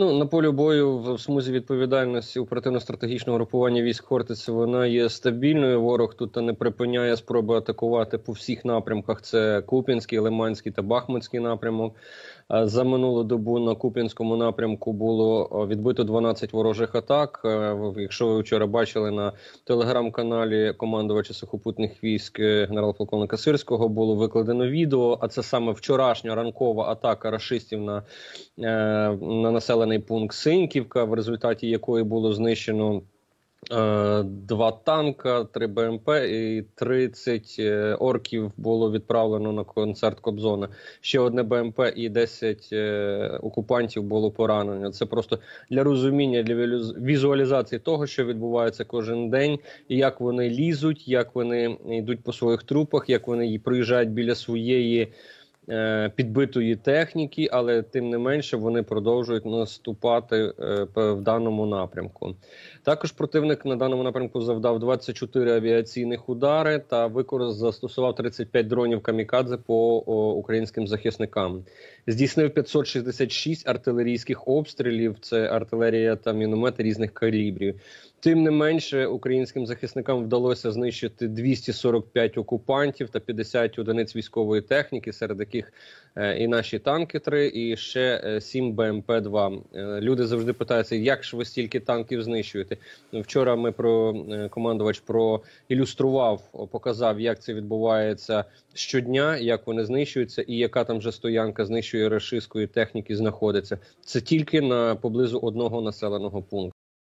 Ну на полі бою в смузі відповідальності оперативно-стратегічного групування військ Хортиці вона є стабільною. Ворог тут не припиняє спроби атакувати по всіх напрямках. Це Купінський, Лиманський та Бахмутський напрямок. За минулу добу на Куп'янському напрямку було відбито 12 ворожих атак. Якщо ви вчора бачили на телеграм-каналі командувача сухопутних військ е, генерал-полковника Сирського, було викладено відео. А це саме вчорашня ранкова атака рашистів на, е, на населений пункт Синьківка, в результаті якої було знищено. Е, два танка, три БМП і 30 е, орків було відправлено на концерт Кобзона. Ще одне БМП і 10 е, окупантів було поранено. Це просто для розуміння, для візуалізації того, що відбувається кожен день, і як вони лізуть, як вони йдуть по своїх трупах, як вони проїжджають біля своєї. Е, підбитої техніки, але тим не менше вони продовжують наступати е, в даному напрямку. Також противник на даному напрямку завдав 24 авіаційних удари та використав застосував 35 дронів камікадзе по українським захисникам. Здійснив 566 артилерійських обстрілів. Це артилерія та міномети різних калібрів. Тим не менше, українським захисникам вдалося знищити 245 окупантів та 50 одиниць військової техніки, серед яких е, і наші танки 3, і ще 7 БМП 2 е, Люди завжди питаються, як ж ви стільки танків знищуєте. Вчора ми про е, командувач проілюстрував, показав, як це відбувається щодня, як вони знищуються, і яка там вже стоянка знищує рашистської техніки знаходиться. Це тільки на поблизу одного населеного пункту.